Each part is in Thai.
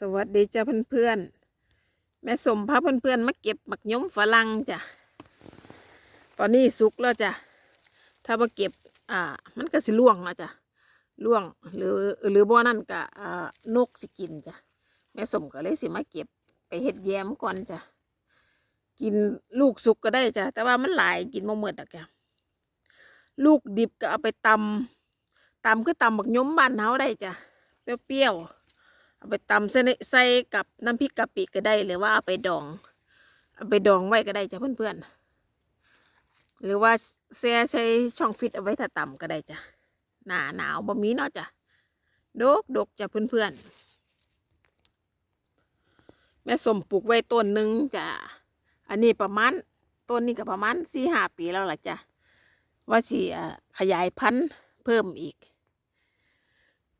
สวัสดีจ้าเพื่อนๆ แม่สมพาเพื่อนๆมาเก็บหมักยมฝรั่งจ้ะ ตอนนี้สุกแล้วจ้ะ ถ้ามาเก็บ อ่า มันก็สิล่วงแล้วจ้ะล่วงหรือหรือบ่นั่นก็อ่านกสิกินจ้ะ แม่สมก็เลยสิมาเก็บไปเฮ็ดแยมก่อนจ้ะ กินลูกสุกก็ได้จ้ะ แต่ว่ามันหลายกินบ่หมดอะจ้ะลูกดิบก็เอาไปตำตำคือตำบักยมบ้านเฮาได้จ้ะ เปรี้ยวๆ เอาไปตำใส่ใส่กับน้ำพริกกะปิก็ได้หรือว่าเอาไปดอง เอาไปดองไว้ก็ได้จ้ะเพื่อนๆ หรือว่าแช่ใช้ช่องฟิตเอาไว้ถ้าตำก็ได้จ้ะหนาหนาวบ่มีเนาะจ้ะดกดกจ้ะเพื่อนๆ แม่สมปลูกไว้ต้นหนึ่งจ้ะอันนี้ประมาณต้นนี้ก็ประมาณสี่ห้าปีแล้วล่ะจ้ะว่าสิขยายพันธุ์เพิ่มอีก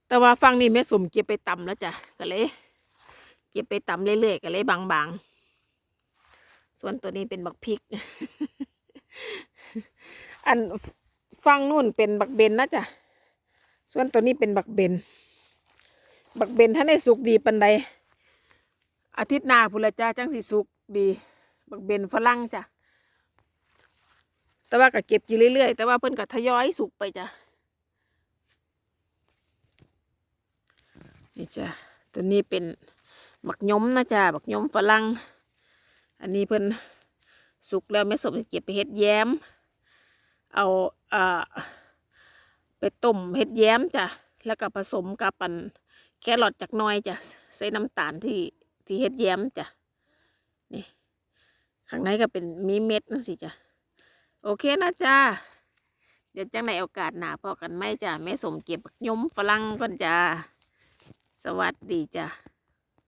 แต่ว่าฟังนี่แม่สมเก็บไปตำแล้วจ้ะก็เลย เก็บไปตำเรื่อยๆก็เลยบางๆ ส่วนตัวนี้เป็นบักพริก อันฟังนู่นเป็นบักเบนนะจ้ะส่วนตัวนี้เป็นบักเบน บักเบนถ้าได้สุกดีปันใดอาทิตย์หน้าพุ่นละจ้าจังสิสุกดี บักเบนฝรั่งจ้ะแต่ว่าก็เก็บอยู่เรื่อยๆ แต่ว่าเพิ่นก็ทยอยสุกไปจ้ะ นี่จ้ะตัวนี้เป็นบักยมนะจ้ะบักยมฝรั่งอันนี้เพิ่นสุกแล้วแม่สมจะเก็บไปเฮ็ดแย้ม เอาเอ่อไปต้มเฮ็ดแย้มจ้ะแล้วก็ผสมกับปันแครอทจากน้อยจ้ะใส่น้ำตาลที่ที่เฮ็ดแย้มจ้ะนี่ข้างในก็เป็นมีเม็ดนั่นสิจ้ะโอเคนะจ้าเดี๋ยวจังในโอกาสหนาพอกันไหมจ้ะแม่สมเก็บบักยมฝรั่งก่อนจ้า สวัสดีจ้ะ